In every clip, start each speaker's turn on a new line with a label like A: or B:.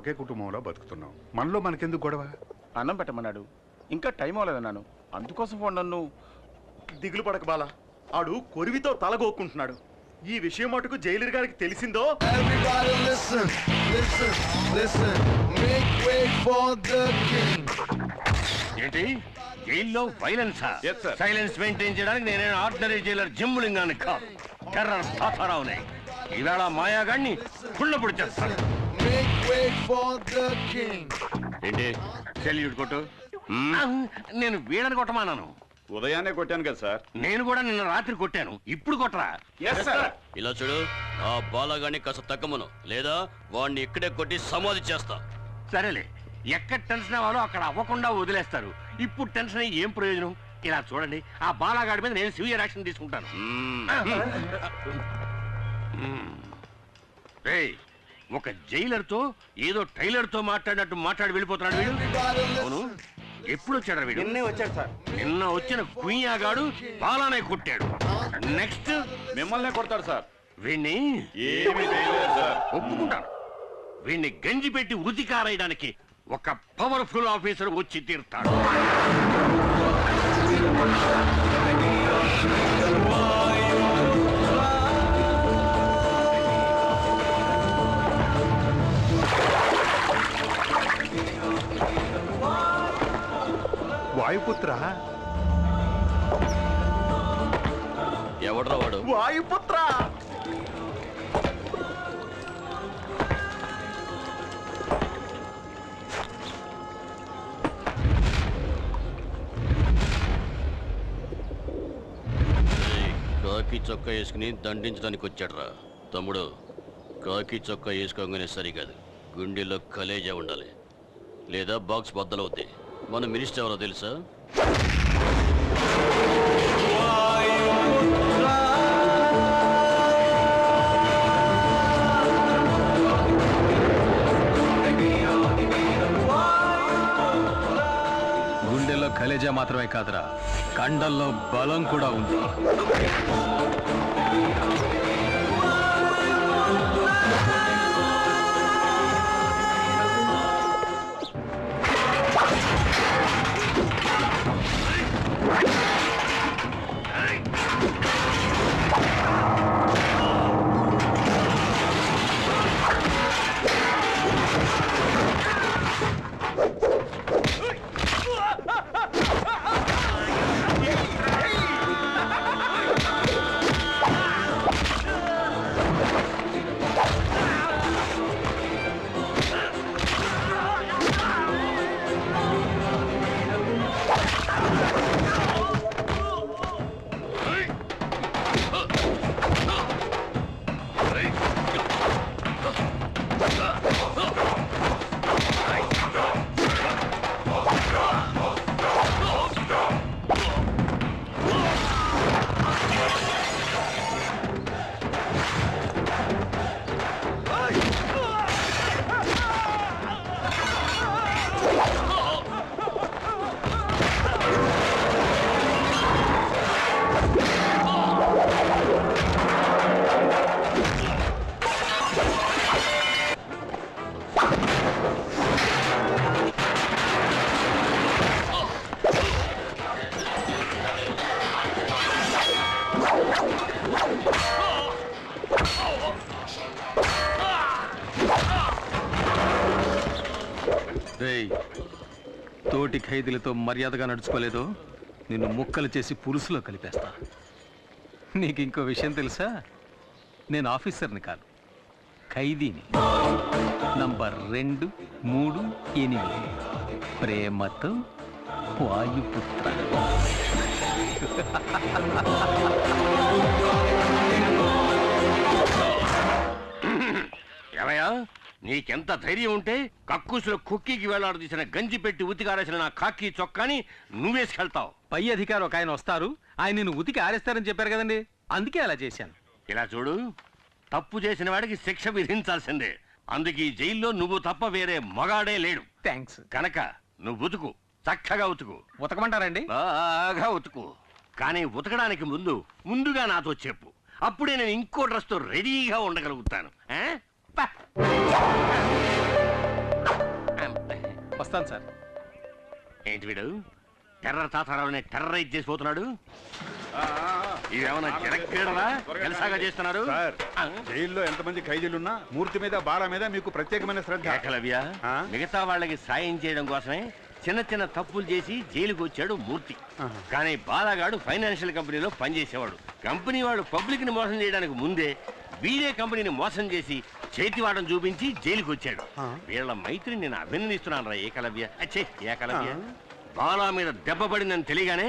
A: ఒకే కుటుంబంలో బతుకుతున్నాం మనలో మనకెందుకు గొడవ?
B: అన్నం పెట్టమన్నాడు. ఇంకా టైం అవ్వలేదన్నాను. అందుకోసం ఫోన్ నన్ను.
C: దిగులు పడక బాల. ఆడు కొరివితో తలగోక్కుంటున్నాడు ఈ విషయం మటుకు జైలర్ గారికి తెలిసిందో?
D: Everybody listen, listen, listen. Make way for the king.
E: ఏంటి? జైల్లో వైలెన్సా. సైలెన్స్ మెయింటైన్ చేయడానికి నేనే ఆర్డినరీ జైలర్ జిమ్ములింగాన్ని కాదు. టెర్రర్ తాతారావుని ఈవేళ మాయాగాడిని కుళ్ళపొడి చేస్తాను.
D: Way for the king.
E: ఏంటి? సెల్యూట్ కొట్టు మ్మ్. నేను వీడని కొట్టమానాను
B: ఉదయాన్నే కొట్టాను కదా సార్.
E: నేను కూడా నిన్న రాత్రి కొట్టాను. ఇప్పుడు కొట్టరా?
B: ఎస్ సార్
F: ఇలా చూడు ఆ బాలగాన్ని కాస్త తగ్గమను. లేదా వాడిని ఇక్కడే కొట్టి సమాధి చేస్తా.
E: సరేలే. ఎక్కడ టెన్షన్ అవ్వాలో అక్కడ అవ్వకుండా వదిలేస్తారు. ఇప్పుడు టెన్షన్ అయ్యి ఏం ప్రయోజనం? ఇలా చూడండి ఆ బాలాగాడి మీద నేను సివియర్ యాక్షన్ తీసుకుంటాను. మ్మ్. రేయ్, ఒక జైలర్తో ఏదో టైలర్తో మాట్లాడినట్టు మాట్లాడి వెళ్ళిపోతున్నాడు వీడు. అవును. ఎప్పుడు వచ్చాడు వీడు?
B: నిన్నే వచ్చాడు సార్.
E: నిన్న వచ్చిన కుయ్యాగాడు బాలానే కొట్టాడు. నెక్స్ట్
B: మిమ్మల్నే కొడతాడు సార్.
E: వీణ్ణి
B: ఏమీ చేయలేదు సార్.
E: ఒప్పుకుంటాను. వీణ్ణి గంజి పెట్టి ఉతికారేయడానికి ఒక పవర్ఫుల్ ఆఫీసర్ వచ్చి తీరుతాడు.
A: వాయుపుత్ర?
F: ఎవడ్రా వాడు?
C: వాయుపుత్ర?
F: కాకి చొక్కా వేసుకుని దండించడానికి వచ్చాడురా. తమ్ముడు కాకి చొక్కా వేసుకోగానే సరికాదు. గుండెలో కలేజా ఉండాలి. లేదా బాక్స్ బద్దలవుద్ది. మన మినిస్టర్ ఎవరో తెలుసా?
G: గుండెల్లో కలేజా మాత్రమే కాదురా కండల్లో బలం కూడా ఉంది. ఖైదీలతో మర్యాదగా నడుచుకోలేదో నిన్ను ముక్కలు చేసి పులుసులో కలిపేస్తా. నీకు ఇంకో విషయం తెలుసా? నేను ఆఫీసర్ని కాదు ఖైదీని. నంబర్ రెండు మూడు ఎనిమిది. ప్రేమతో వాయుపుత్ర.
E: ఎవయా నీకెంత ధైర్యం ఉంటే కక్కుసులో కుక్కీకి వేలాడదీసిన గంజి పెట్టి ఉతికారేసిన నా కాకి చొక్కాని నువ్వేసుకెళ్తావు
G: పై అధికారి ఒక ఆయన వస్తారు. ఆయన నిన్ను ఉతికి ఆరేస్తారని చెప్పారు కదండి. అందుకే అలా చేశాను.
E: ఇలా చూడు తప్పు చేసిన వాడికి శిక్ష విధించాల్సిందే. అందుకే ఈ జైల్లో నువ్వు తప్ప వేరే మగాడే లేడు.
G: థ్యాంక్స్
E: కనుక నువ్వు ఉతుకు చక్కగా ఉతుకు.
G: ఉతకమంటారండి?
E: బాగా ఉతుకు. కానీ ఉతకడానికి ముందు ముందుగా నాతో చెప్పు. అప్పుడే నేను ఇంకో డ్రెస్తో రెడీగా ఉండగలుగుతాను. ఆ?
G: వస్తాను సార్.
E: ఏంటి వీడు? టెర్రర్ తాతారావుని టెర్రరైజ్ చేసిపోతున్నాడు? ఇదేమన్నా జనక్రీడలా జలసాగా చేస్తున్నారు?
A: సార్
E: ఆ?
A: జైల్లో ఎంతమంది ఖైదీలున్నా మూర్తి మీద బాల మీద మీకు ప్రత్యేకమైన శ్రద్ధ.
E: ఏకలవ్య
A: ఆ?
E: మిగతా వాళ్ళకి సాయం చేయడం కోసమే చిన్న చిన్న తప్పులు చేసి జైలుకు వచ్చాడు మూర్తి. కానీ బాలగాడు ఫైనాన్షియల్ కంపెనీలో పనిచేసేవాడు. కంపెనీ వాడు పబ్లిక్ని మోసం చేయడానికి ముందే వీడే కంపెనీని మోసం చేసి చేతివాటం చూపించి జైలుకు వచ్చాడు వీళ్ళ మైత్రి నేను అభినందిస్తున్నాను రా ఏకలవ్య అచ్చే ఏకలవ్య బాలా మీద దెబ్బ పడిందని తెలియగానే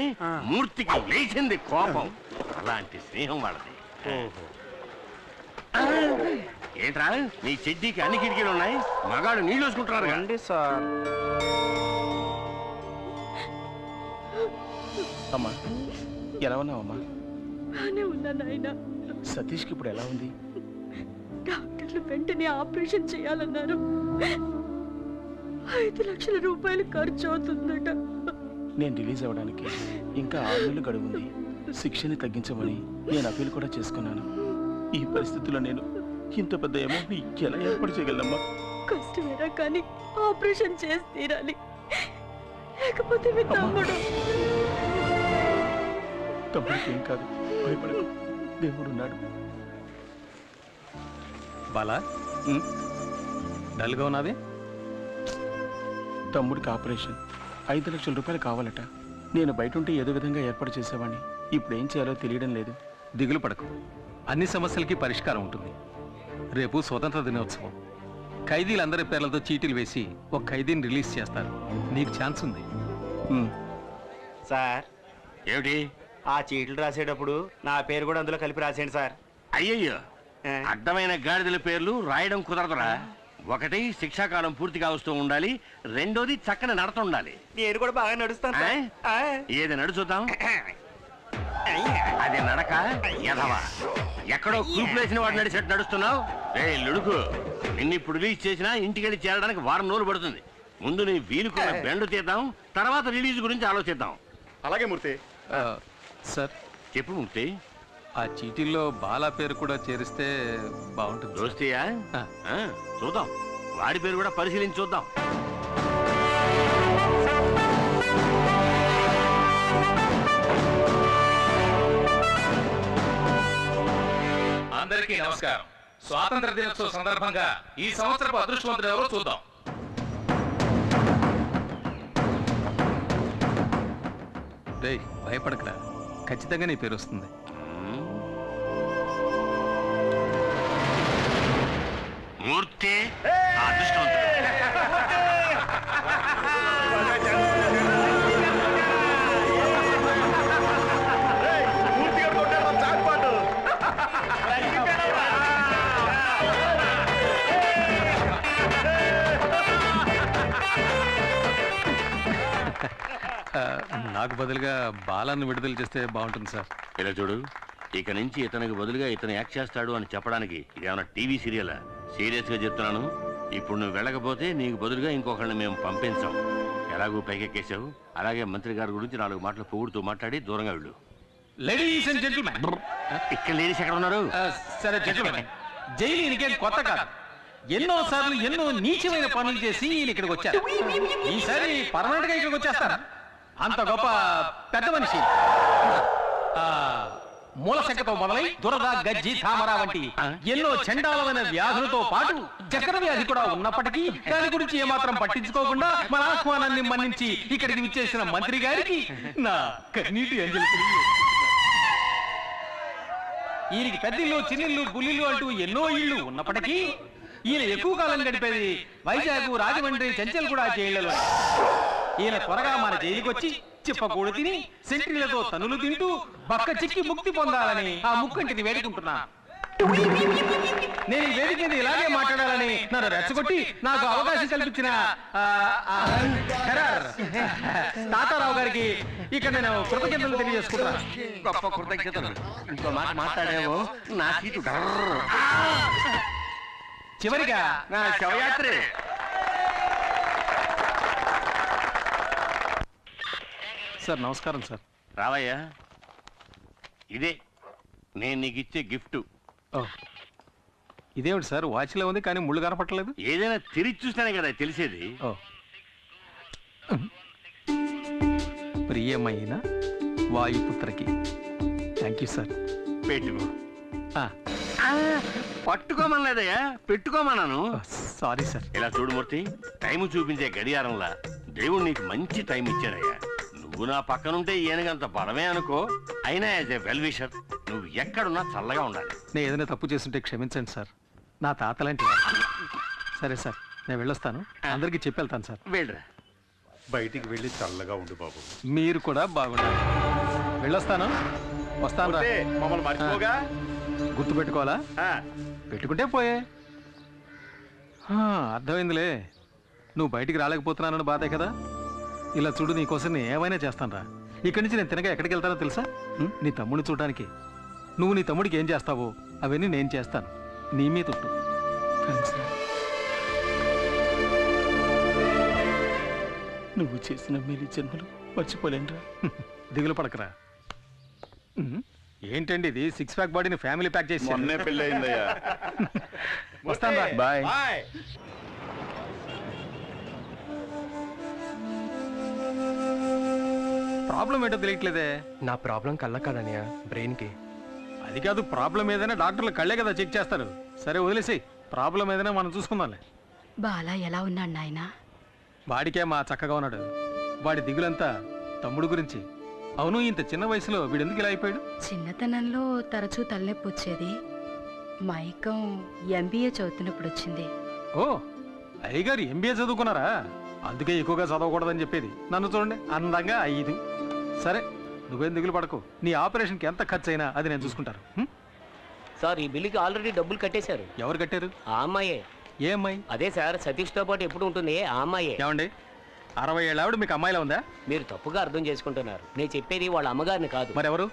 E: మూర్తికి లేచింది కోపం. అలాంటి స్నేహం వాళ్ళది. ఏంట్రా నీ చెడ్డీకి అన్ని కిటికీలు ఉన్నాయి? మగాడు నీళ్ళు వేసుకుంటున్నారు
B: రండి సార్. అమ్మా ఎలా ఉన్నావమ్మా?
H: బానే ఉన్నా నాయన.
B: సతీష్కి ఇప్పుడు ఎలా ఉంది?
H: డాక్టర్లు వెంటనే ఆపరేషన్ చేయాలన్నారు. ఐదు లక్షల రూపాయలు ఖర్చు అవుతుందట.
B: నేను రిలీజ్ అవ్వడానికి ఇంకా ఆరు నెలలు గడువు ఉంది శిక్షని తగ్గించమని నేను అప్పీల్ కూడా చేసుకున్నాను. ఈ పరిస్థితుల్లో నేను ఇంత పెద్ద అమౌంట్ని ఎలా ఏర్పాటు చేయగలమ్మా
H: కష్టమేరా కానీ ఆపరేషన్ చేసి తీరాలి. లేకపోతే మీ తమ్ముడు.
B: తమ్ముడికి ఏం కాదు. భయపడకు. దేవుడున్నాడు
G: బాలా? డల్గా ఉన్నది
B: తమ్ముడికి ఆపరేషన్. ఐదు లక్షల రూపాయలు కావాలట. నేను బయట ఉంటే ఏదో విధంగా ఏర్పాటు చేసేవాడిని ఇప్పుడు ఏం చేయాలో తెలియడం లేదు.
G: దిగులు పడకు. అన్ని సమస్యలకి పరిష్కారం ఉంటుంది. రేపు స్వతంత్ర దినోత్సవం. ఖైదీలందరి పేర్లతో చీటీలు వేసి ఒక ఖైదీని రిలీజ్ చేస్తారు. నీకు ఛాన్స్ ఉంది.
I: సార్
E: ఏమిటి?
I: ఆ చీట్లు రాసేటప్పుడు నా పేరు కూడా అందులో కలిపి రాసేయండి సార్.
E: అయ్యయ్యో.
I: ఏ?
E: అడ్డమైన గాడిదల పేర్లు రాయడం కుదరదురా. ఒకటి శిక్షాకాలం పూర్తిగా వస్తూ ఉండాలి రెండోది చక్కని నడత ఉండాలి.
I: నేను కూడా బాగా నడుస్తాను సార్. ఆ.
E: ఏది నడు చూద్దాం. అది నడక ఎదవా ఎక్కడో కురుపులేసిన వాడు నడిచేట్టు నడుస్తున్నావు? రే లుడుకు. నిన్ను ఇప్పుడు రిలీజ్ చేసినా ఇంటికి వెళ్ళి చేరడానికి వారం రోజులు పడుతుంది. ముందు నీ వీలుకున్న బెండు తీద్దాం తర్వాత రిలీజ్ గురించి ఆలోచిద్దాం.
C: అలాగే మూర్తి.
G: ఆ, సార్.
E: చెప్పు ముక్తి
G: ఆ చీటీల్లో బాలా పేరు కూడా చేరిస్తే బాగుంటుంది సార్.
E: దోస్తీయా?
G: ఆ.
E: ఆ, చూద్దాం. వాడి పేరు కూడా పరిశీలించి చూద్దాం.
J: అందరికీ నమస్కారం. స్వాతంత్ర దినోత్సవ సందర్భంగా ఈ సంవత్సరపు అదృష్టవంతుడు ఎవరో చూద్దాం.
G: రేయ్ భయపడకరా. ఖచ్చితంగా నీ పేరు వస్తుంది.
E: మూర్తి అదృష్టవంతుడు.
G: నాకు బదులుగా బాలాన్ని విడుదల చేస్తే బాగుంటుంది సార్.
E: ఇలా చూడు ఇక నుంచి ఇతనికి బదులుగా ఇతను యాక్ట్ చేస్తాడు అని చెప్పడానికి ఇదేమన్నా టీవీ సీరియలా? సీరియస్గా చెప్తున్నాను. ఇప్పుడు నువ్వు వెళ్ళకపోతే నీకు బదులుగా ఇంకొకరిని మేము పంపించాం. ఎలాగూ పైకెక్కేశావు? అలాగే మంత్రి గారి గురించి నాలుగు మాటలు పొగుడుతూ మాట్లాడి దూరంగా వెళ్ళు.
J: లేడీస్ అండ్ జెంటిల్మెన్
E: ఇక్కడ లేడీస్ ఎక్కడ ఉన్నారు?
J: సరే జెంటిల్మెన్ జైలు ఈయనకేం కొత్త కాదు. ఎన్నో సార్లు ఎన్నో నీచమైన పనులు చేసి ఈయన ఇక్కడికి వచ్చారు ఈసారి పర్మనెంట్గా ఇక్కడికి వచ్చేస్తారా అంత గొప్ప పెద్ద మనిషి. ఆ, మూల శంకతో మొదలై దురద గజ్జి తామర వంటి ఎన్నో చండాలమైన వ్యాధులతో పాటు చక్కెర వ్యాధి కూడా ఉన్నప్పటికీ దాని గురించి ఏమాత్రం పట్టించుకోకుండా మన ఆహ్వానాన్ని మన్నించి ఇక్కడికి విచ్చేసిన మంత్రి గారికి నా కన్నీటి అంజలి. ఈయనకి పెద్దిల్లు చిన్నిల్లు బుల్లిల్లు అంటూ ఎన్నో ఇళ్ళు ఉన్నప్పటికీ ఈయన ఎక్కువ కాలం గడిపేది వైజాగ్ రాజమండ్రి చెంచల్ కూడా జైళ్ళలో ఈయన త్వరగా మన జైలుకి వచ్చి చిప్పకూడు తిని సెంట్రీలతో తనులు తింటూ బక్క చిక్కి ముక్తి పొందాలని ఆ ముక్కంటిని వేడుకుంటున్నా. నేను వేదిక మీద ఇలాగే మాట్లాడాలని నన్ను రెచ్చగొట్టి నాకు అవకాశం కల్పించిన తాతారావు గారికి ఇక్కడ నేను కృతజ్ఞతలు తెలియజేసుకుంటున్నాను
E: గొప్ప కృతజ్ఞతలు. ఇంకో మాట మాట్లాడేమో నా సీటు.
J: చివరిగా
E: నా శవయాత్రే.
G: సార్ నమస్కారం సార్.
E: రావయ్యా ఇదే నేను నీకు ఇచ్చే గిఫ్ట్.
G: ఓ ఇదేమిటి సార్ వాచ్లో ఉంది కానీ ముళ్ళు కనపట్టలేదు?
E: ఏదైనా తిరిగి చూస్తేనే కదా తెలిసేది.
G: ఓ. ప్రియమైన వాయుపుత్రకి. థ్యాంక్ యూ సార్
E: పెట్టుకో.
G: ఆ,
E: పట్టుకోమనలేదయ్యా పెట్టుకోమన్నాను.
G: Sorry sir.
E: ఇలా చూడు మూర్తి టైం చూపించే గడియారంలా దేవుడు నీకు మంచి టైం ఇచ్చాడయ్యా. నువ్వు నా పక్కనుంటే ఈయనకంత బలమే అనుకో. అయినా యాజ్ ఎ వెల్ విషర్ నువ్వు ఎక్కడున్నా చల్లగా ఉండాలి.
G: నేను ఏదైనా తప్పు చేస్తుంటే క్షమించండి సార్. నా తాతలాంటి వారు. సరే సార్ నేను వెళ్ళొస్తాను. అందరికీ చెప్పి వెళ్తాను సార్.
E: వెళ్ళరా.
A: బయటికి వెళ్ళి చల్లగా ఉండు బాబు.
G: మీరు కూడా బాగుండాలి. వెళ్ళొస్తాను. వస్తాను రా.
C: మమ్మల్ని మర్చిపోగా?
G: గుర్తు పెట్టుకోవాలా?
C: ఆ,
G: పెట్టుకుంటే పోయే. ఆ, అర్థమైందిలే. నువ్వు బయటికి రాలేకపోతున్నానని బాధే కదా? ఇలా చూడు నీకోసం నేను ఏమైనా చేస్తాను రా ఇక్కడి నుంచి నేను తినగా ఎక్కడికి వెళ్తానో తెలుసా? ఉం? నీ తమ్ముడిని చూడడానికి. నువ్వు నీ తమ్ముడికి ఏం చేస్తావో అవన్నీ నేను చేస్తాను. నీ మీద ఉంటు
B: నువ్వు చేసిన మేలు జన్మలు మర్చిపోలేనురా.
G: దిగులు పడకరా. ఉం? ఏంటండి ఇది? సిక్స్ ప్యాక్ బాడీని ఫ్యామిలీ ప్యాక్ చేసి
C: మొన్నే పెళ్ళి అయిందయ్యా
G: వస్తాను రా.
B: బాయ్.
G: ప్రాబ్లం ఏంటో తెలియట్లేదే.
I: నా ప్రాబ్లం కళ్ళ కాదనయ్య బ్రెయిన్కి
G: అది కాదు ప్రాబ్లం ఏదైనా డాక్టర్లు కళ్ళే కదా చెక్ చేస్తారు. సరే వదిలేసి ప్రాబ్లం ఏదైనా మనం చూసుకుందాంలే.
H: బాలా ఎలా ఉన్నాడు నాయనా?
G: వాడికే మా చక్కగా ఉన్నాడు. వాడి దిగులంతా తమ్ముడు గురించి. అవును ఇంత చిన్న వయసులో వీడెందుకు ఇలా అయిపోయాడు?
H: చిన్నతనంలో తరచూ తలనొప్పి వచ్చేది. మైకం ఎంబీఏ చదువుతున్నప్పుడు వచ్చింది.
G: ఓ అయ్యగారు ఎంబీఏ చదువుకున్నారా? అందుకే ఎక్కువగా చదవకూడదని చెప్పేది. నన్ను చూడండి అందంగా ఐదు. సరే నువ్వేం దిగులు పడకు. నీ ఆపరేషన్కి ఎంత ఖర్చు అయినా అది నేను చూసుకుంటాను. హ్మ్?
I: సార్ ఈ బిల్లుకి ఆల్రెడీ డబ్బులు కట్టేశారు.
G: ఎవరు కట్టారు?
I: ఆ అమ్మాయే.
G: ఏ అమ్మాయి?
I: అదే సార్ సతీష్తో పాటు ఎప్పుడు ఉంటుంది ఆ అమ్మాయే.
G: ఏమండి? అరవై ఏళ్ళ ఆవిడ మీకు అమ్మాయిలా ఉందా?
I: మీరు తప్పుగా అర్థం చేసుకుంటున్నారు. నేను చెప్పేది వాళ్ళ అమ్మగారిని కాదు.
G: మరెవరు?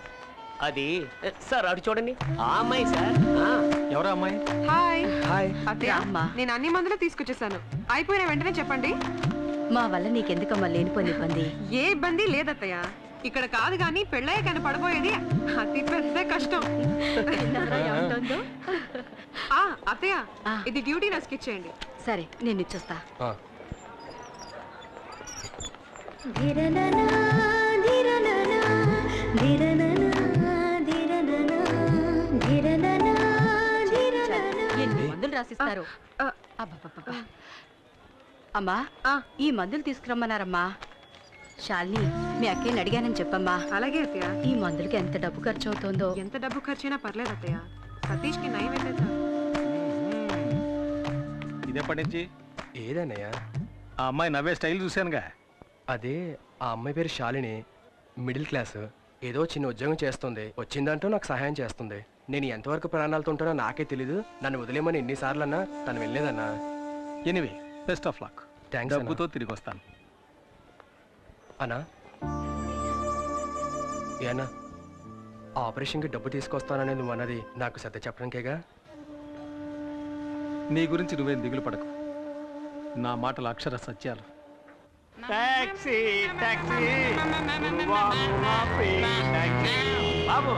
I: అది సార్ అటు చూడండి. ఆ అమ్మాయి సార్. ఆ.
G: ఎవరా అమ్మాయి?
K: హాయ్.
I: హాయ్.
K: అత్తయ్య నేను అన్ని మందులు తీసుకొచ్చేసాను. అయిపోయిన వెంటనే చెప్పండి.
H: మా వల్ల నీకెందుకమ్మా లేనిపోని ఇబ్బంది?
K: ఏ ఇబ్బంది లేదత్తయ్య. ఇక్కడ కాదు కానీ పెళ్ళయ్య కానీ పడిపోయేది అతి పెద్ద కష్టం. ఆ అత్తయ్య. ఇది డ్యూటీ నస్కి ఇచ్చేయండి.
H: సరే నేను ఇచ్చొస్తా. ఎన్ని మందులు రాసిస్తారు?
K: ఆ,
H: అబ్బబ్బబ్బబ్బా. అమ్మా
K: ఆ.
H: ఈ మందులు తీసుకురమ్మన్నారమ్మా. శాలిని మీ అక్కయ్యని అడిగానని చెప్పమ్మా.
K: అలాగే అత్తయ్య.
H: ఈ మందులకి ఎంత డబ్బు ఖర్చు అవుతుందో
K: ఎంత డబ్బు ఖర్చైనా పర్లేదు అత్తయ్య. సతీష్కి నయం.
G: ఇదెప్పటి నుంచి?
I: ఏదన్నయ్యా?
G: ఆ అమ్మాయి నవ్వే స్టైల్ చూశానుగా.
I: అదే ఆ అమ్మాయి పేరు శాలిని. Middle class. ఏదో చిన్న ఉద్యోగం చేస్తుంది. వచ్చిందంటూ నాకు సహాయం చేస్తుంది. నేను ఎంతవరకు ప్రాణాలతో ఉంటానో నాకే తెలీదు. నన్ను వదిలేమని ఎన్నిసార్లు అన్నా తను వెళ్ళలేదన్నా.
G: Anyway best of luck
I: thanks
G: డబ్బుతో తిరిగి వస్తాను.
I: అన్నా ఏనా ఆపరేషన్కి డబ్బు తీసుకొస్తానని నువ్వు అన్నది నాకు సత్య చెప్పడానికేగా?
G: నీ గురించి నువ్వేం దిగులు పడకు. నా మాటలు అక్షర సత్యాలు.
J: Taxi taxi. బాబు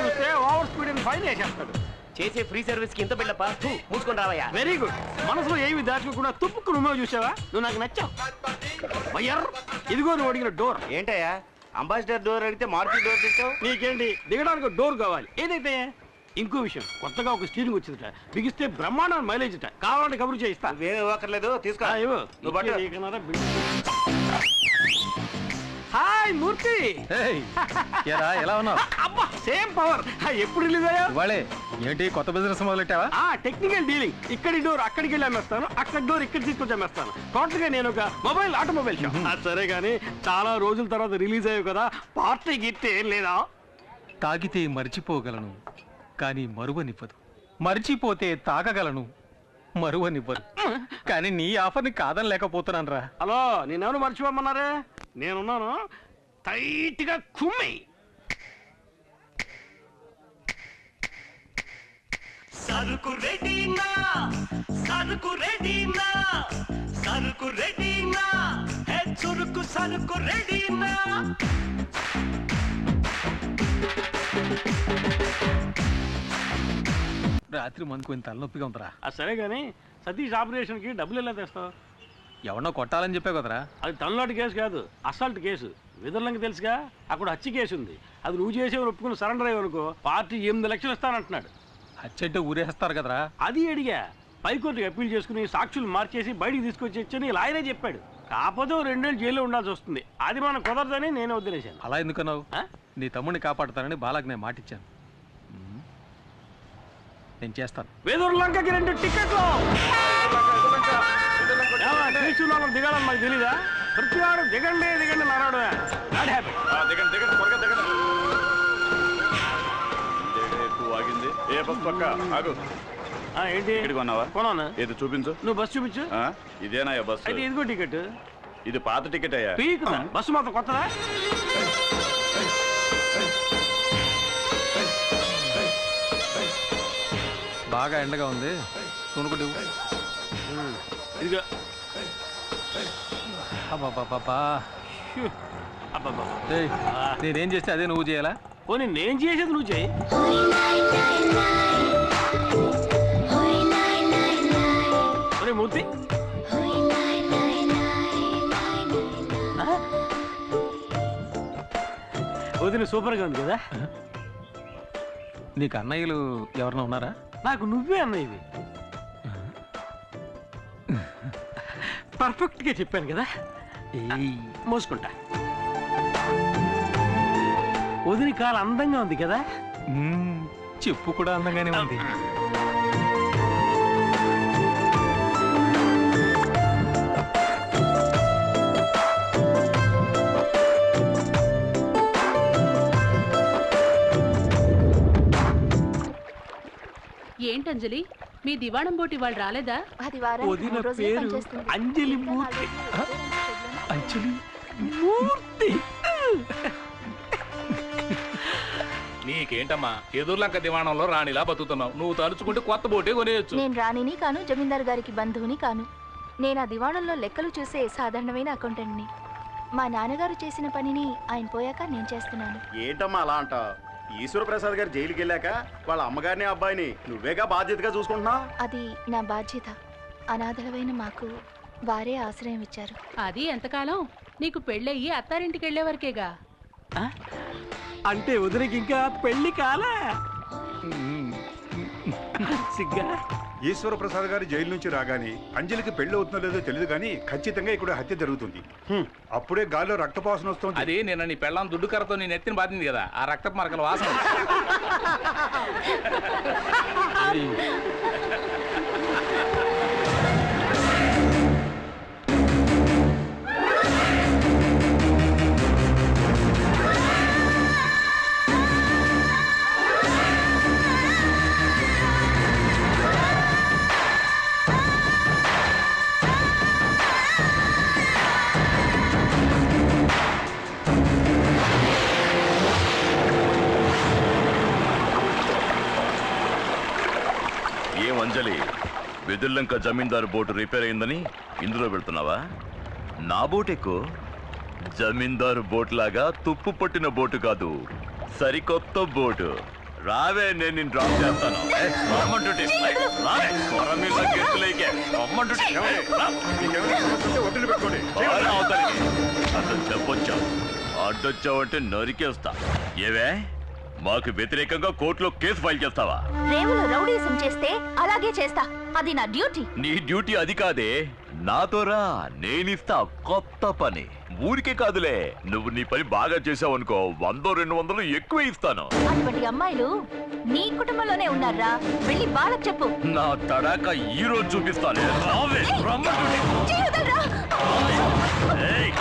J: చూస్తే ఓవర్ స్పీడ్ అని ఫైన్ వేసేస్తాడు.
I: చేసే ఫ్రీ సర్వీస్కి ఇంత బిల్లప్ప ఫు, మూసుకొని రావయ్యా.
J: Very good. మనసులో ఏమి దాచుకోకుండా తుప్పుకు నువ్వు చూసావా? నువ్వు నాకు నచ్చావు. వయ్యర్ ఇదిగో నువ్వు అడిగిన డోర్.
I: ఏంటయ్యా?
L: అంబాసిడర్ డోర్ అడిగితే మారుతి డోర్ తెచ్చావు
J: నీకేంటి? దిగడానికి డోర్ కావాలి. ఏదైతే? ఇంకో విషయం. కొత్తగా ఒక స్టీరింగ్ వచ్చిందట. బిగిస్తే బ్రహ్మాండం మైలేజ్ కావాలంటే కబురు చేయిస్తా
L: వేరే ఇవ్వక్కర్లేదు తీసుకో.
J: హాయ్ మూర్తి.
G: ఏరా ఎలా ఉన్నావు?
J: అబ్బా సేమ్ పవర్. ఎప్పుడు రిలీజ్ అయ్యా
G: ఇవాళే ఏంటి కొత్త బిజినెస్ మొదలెట్టావా?
J: ఆ టెక్నికల్ డీలింగ్ ఇక్కడి డోర్ అక్కడికి వెళ్ళి అమ్మేస్తాను. అక్కడి డోర్ ఇక్కడ తీసుకొచ్చి అమ్మేస్తాను. టోటల్గా నేను ఒక మొబైల్ ఆటోమొబైల్ షాప్ సరే కానీ చాలా రోజుల తర్వాత రిలీజ్ అయ్యావు కదా పార్టీ గిట్టే ఏం లేదా?
G: తాగితే మర్చిపోగలను కానీ మరువనివ్వదు. మర్చిపోతే తాగగలను మరువనివ్వదు కానీ నీ ఆఫర్ని కాదని లేకపోతున్నాను రా
J: హలో నేనెవరు మర్చిపోమన్నారే? నేనున్నాను. టైట్గా కుమ్మి
M: సరుకు రెడీనా? సరుకు రెడీనా? సరుకు రెడీనా? హే చురుకు సరుకు రెడీనా?
G: రాత్రి మనకు ఇంత తలనొప్పిగా ఉందిరా.
J: ఆ సరే కానీ సతీష్ ఆపరేషన్కి డబ్బులు ఎలా తెస్తావు?
G: ఎవరినో కొట్టాలని చెప్పావు కదరా?
J: అది తమిళనాడు కేసు కాదు అసాల్ట్ కేసు. విదర్లంకి తెలుసుగా అక్కడ హత్య కేసు ఉంది. అది నువ్వు చేసేవారు ఒప్పుకుని సరెండర్ అయ్యవనుకో పార్టీ ఎనిమిది లక్షలు ఇస్తానంటున్నాడు.
G: హత్యంటే ఊరేస్తారు కదరా?
J: అది అడిగా. పైకోర్టుకి అప్పీల్ చేసుకుని సాక్షులు మార్చేసి బయటికి తీసుకొచ్చి లాయరే చెప్పాడు. కాకపోతే రెండేళ్ళు జైల్లో ఉండాల్సి వస్తుంది. అది మనం కుదరదని నేను వదిలేశాను.
G: అలా ఎందుకన్నావు? నీ తమ్ముడిని కాపాడుతానని బాలాకి నేను మాటిచ్చాను. నేను చేస్తాను.
J: వేదూరు లంకకి రెండు టికెట్లు ఏమా, త్రిశూలంలో దిగాలని మాకు తెలీదా? ప్రతివాడు దిగండి దిగండి నారాడు నాట్ హ్యాపీ
C: దిగండి దిగండి త్వరగా దిగండి. ఇదేదో ఎక్కువ ఆగింది? ఏ బస్ పక్క? ఆగు.
J: ఏంటి?
C: టికెట్ కొన్నావా?
J: కొన్నాను.
C: ఏది చూపించు.
J: నువ్వు బస్సు చూపించు.
C: ఆ, ఇదేనా బస్సు?
J: అయితే ఇదిగో టికెట్.
C: ఇది పాత టికెట్ అయ్యా.
J: బస్సు మాత్రం కొత్తదా?
G: బాగా ఎండగా ఉంది. కొనుక్కుంటూ
J: ఇదిగో.
G: అబ్బాబాబా నేనేం చేస్తే అదే నువ్వు చేయాలా?
J: పోనీ నేను చేసేది నువ్వు చేయి. మూర్తి? వదిన సూపర్గా ఉంది కదా?
G: నీకు అన్నయ్యలు ఎవరైనా ఉన్నారా?
J: నాకు నువ్వే అన్నయ్యవి పర్ఫెక్ట్గా చెప్పాను కదా. మోసుకుంటా. వదిన కాలు అందంగా ఉంది కదా.
G: చెప్పు కూడా అందంగానే ఉంది.
N: ఏంటంజలి మీ దివాణం బోటి వాళ్ళు రాలేదా?
O: అది
J: వదిన పేరు అంజలి మూర్తి.
G: అంజలి
J: మూర్తి?
P: నీకేంటమ్మా? ఎదుర్లంక దివాణంలో రాణిలా బతుకుతున్నావు. నువ్వు తలుచుకుంటే కొత్త బోటే కొనేయచ్చు.
O: నేను రాణిని కాను జమీందార్ గారికి బంధువుని కాను. నేను ఆ దివాణంలో లెక్కలు చూసే సాధారణమైన అకౌంటెంట్ని. మా నాన్నగారు చేసిన పనిని ఆయన పోయాక నేను చేస్తున్నాను.
C: ఏంటమ్మా అలా అంట ఈశ్వర ప్రసాద్ గారు జైలుకి వెళ్ళాక వాళ్ళ అమ్మగారిని అబ్బాయిని నువ్వేగా బాధ్యతగా చూసుకుంటున్నావు?
O: అది నా బాధ్యత. అనాథలమైన మాకు వారే ఆశ్రయం ఇచ్చారు.
N: అది ఎంతకాలం? నీకు పెళ్ళయ్యి అత్తారింటికి వెళ్ళే వరకేగా
J: అంటే వదినకి ఇంకా పెళ్ళి కాలా? సిగ్గా?
A: ఈశ్వర ప్రసాద్ గారు జైలు నుంచి రాగానే అంజలికి పెళ్ళి అవుతుందో లేదో తెలియదు కానీ ఖచ్చితంగా ఇక్కడ హత్య జరుగుతుంది. హ్మ్. అప్పుడే గాల్లో రక్తపాసన వస్తుంది.
P: అది నిన్న నీ పెళ్ళాం దుడ్డు కర్రతో నీ నెత్తిని బాధింది కదా ఆ రక్తపు మరకల వాసన.
Q: వెదుల్లంక జమీందారు బోటు రిపేర్ అయిందని ఇందులో వెళ్తున్నావా? నా బోట్ ఎక్కువ జమీందారు బోట్ లాగా తుప్పు పట్టిన బోటు కాదు సరికొత్త బోటు. రావే నేను నిన్ను డ్రాప్ చేస్తాను. అడ్డొచ్చావంటే నరికేస్తా. ఏవే? మాకు వ్యతిరేకంగా కోర్టులో కేసు ఫైల్ చేస్తావా?
O: రేవులో రౌడీసం చేస్తే అలాగే చేస్తా. అది నా డ్యూటీ.
Q: నీ డ్యూటీ అది కాదే. నాతో రా నేనిస్తా కొత్త పని. ఊరికే కాదులే నువ్వు నీ పని బాగా చేసావనుకో వందో రెండు వందలు ఎక్కువ ఇస్తాను.
O: అటువంటి అమ్మాయిలు నీ కుటుంబంలోనే ఉన్నారా? వెళ్ళి వాళ్ళకి చెప్పు.
Q: నా తడాక ఈ రోజు చూపిస్తానే రావే రమ్మంటుంటే.
O: చేయొద్దురా.
Q: ఏయ్.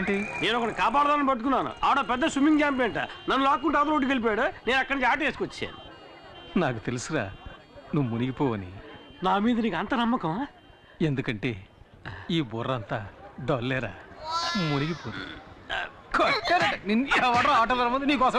G: వచ్చేంటి
J: నేను ఒకటి కాపాడదాన్ని పట్టుకున్నాను. ఆడ పెద్ద స్విమ్మింగ్ ఛాంపియన్ నన్ను లాక్కుంటే అవతల రోడ్డుకి వెళ్ళిపోయాడు. నేను అక్కడి నుంచి ఆటో వేసుకొచ్చాను
G: నాకు తెలుసురా నువ్వు మునిగిపోవని.
J: నా మీద నీకు అంత నమ్మకం?
G: ఎందుకంటే ఈ బుర్ర అంతా డొల్లేరా? మునిగిపోదు. రమ్మంది? నీకోసం